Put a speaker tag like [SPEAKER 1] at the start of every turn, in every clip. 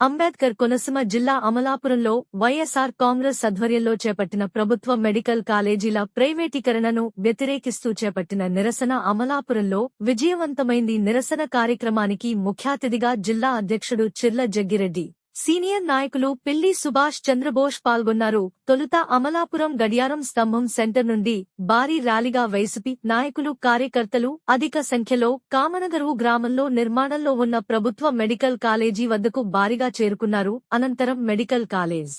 [SPEAKER 1] అంబేద్కర్ కొనసీమ జిల్లా అమలాపురంలో వైఎస్ఆర్ కాంగ్రెస్ ఆధ్వర్యంలో చేపట్టిన ప్రభుత్వ మెడికల్ కాలేజీల ప్రైవేటీకరణను వ్యతిరేకిస్తూ చేపట్టిన నిరసన అమలాపురంలో విజయవంతమైంది నిరసన కార్యక్రమానికి ముఖ్యాతిథిగా జిల్లా అధ్యక్షుడు చిర్ల జగ్గిరెడ్డి. సీనియర్ నాయకులు పిల్లి సుభాష్ చంద్రబోస్ పాల్గొన్నారు. తొలుత అమలాపురం గడియారం స్తంభం సెంటర్ నుండి భారీ ర్యాలీగా వైసీపీ నాయకులు కార్యకర్తలు అధిక సంఖ్యలో కామనగరువు గ్రామంలో నిర్మాణంలో ఉన్న ప్రభుత్వ మెడికల్ కాలేజీ వద్దకు భారీగా చేరుకున్నారు. అనంతరం మెడికల్ కాలేజ్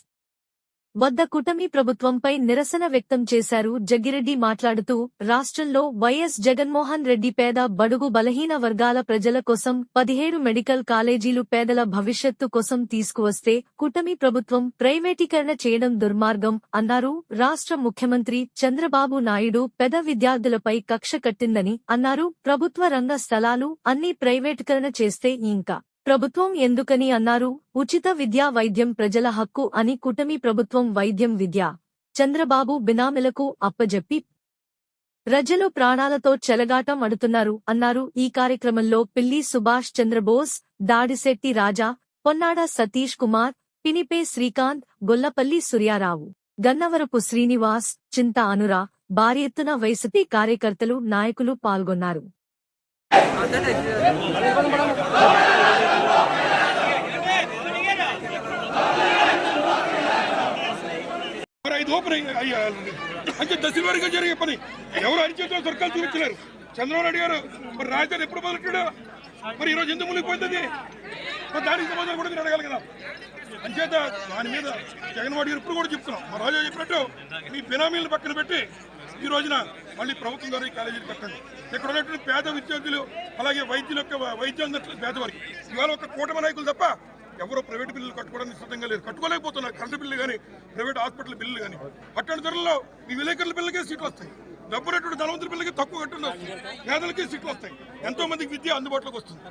[SPEAKER 1] వద్ద కుటమి ప్రభుత్వంపై నిరసన వ్యక్తం చేశారు జగ్గిరెడ్డి మాట్లాడుతూ రాష్ట్రంలో వైఎస్ జగన్మోహన్ రెడ్డి పేద బడుగు బలహీన వర్గాల ప్రజల కోసం పదిహేడు మెడికల్ కాలేజీలు పేదల భవిష్యత్తు కోసం తీసుకువస్తే కుటమి ప్రభుత్వం ప్రైవేటీకరణ చేయడం దుర్మార్గం అన్నారు. రాష్ట్ర ముఖ్యమంత్రి చంద్రబాబు నాయుడు పెద విద్యార్థులపై కక్ష కట్టిందని అన్నారు. ప్రభుత్వ రంగ స్థలాలు అన్ని ప్రైవేటీకరణ చేస్తే ఇంకా ప్రభుత్వం ఎందుకని అన్నారు? ఉచిత విద్యా వైద్యం ప్రజల హక్కు అని కుటమి ప్రభుత్వం వైద్యం విద్య. చంద్రబాబు బినామిలకు అప్పజెప్పి ప్రజలు ప్రాణాలతో చెలగాటం అడుతున్నారు అన్నారు. ఈ కార్యక్రమంలో పిల్లి సుభాష్ చంద్రబోస్ దాడిశెట్టి రాజా పొన్నాడ సతీష్ కుమార్ పినిపే శ్రీకాంత్ గొల్లపల్లి సూర్యారావు గన్నవరపు శ్రీనివాస్ చింత అనురా భారీ ఎత్తున వైసీపీ కార్యకర్తలు నాయకులు పాల్గొన్నారు.
[SPEAKER 2] మరి ఓపెన్ అంటే దశల వారిగా జరిగే పని. ఎవరు అరిచేతులు సర్కాలు చూపించలేరు. చంద్రబాబు నాయుడు గారు మరి రాజధాని ఎప్పుడు మొదలెట్టాడు మరి ఈరోజు ఎందుకు మునిగిపోతుంది మరి దానికి సమాధానం కూడా మీరు అడగాలి కదా. అంచేత దాని మీద జగన్మోహన్ గారు ఇప్పుడు కూడా చెప్తున్నాం. మా రాజా చెప్పినట్టు మీ బినామీలను పక్కన పెట్టి ఈ రోజున మళ్ళీ ప్రభుత్వం ద్వారా ఈ కాలేజీలు కట్టండి. ఇక్కడ ఉన్నటువంటి పేద విద్యార్థులు అలాగే వైద్యుల యొక్క వైద్యం పేదవారికి. ఇవాళ ఒక కూటమి నాయకులు తప్ప ఎవరో ప్రైవేట్ బిల్లులు కట్టుకోవడానికి సిద్ధంగా లేదు. కట్టుకోలేకపోతున్నారు. కరెంటు బిల్లు కానీ ప్రైవేట్ హాస్పిటల్ బిల్లు కానీ అట్లాంటి ధరల్లో ఈ విలేకరుల బిల్లకే సీట్లు వస్తాయి. డబ్బునటువంటి ధనవంతుల బిల్లకి తక్కువ కట్టున్నారు పేదలకి సీట్లు వస్తాయి. ఎంతో మందికి విద్య అందుబాటులోకి వస్తుంది.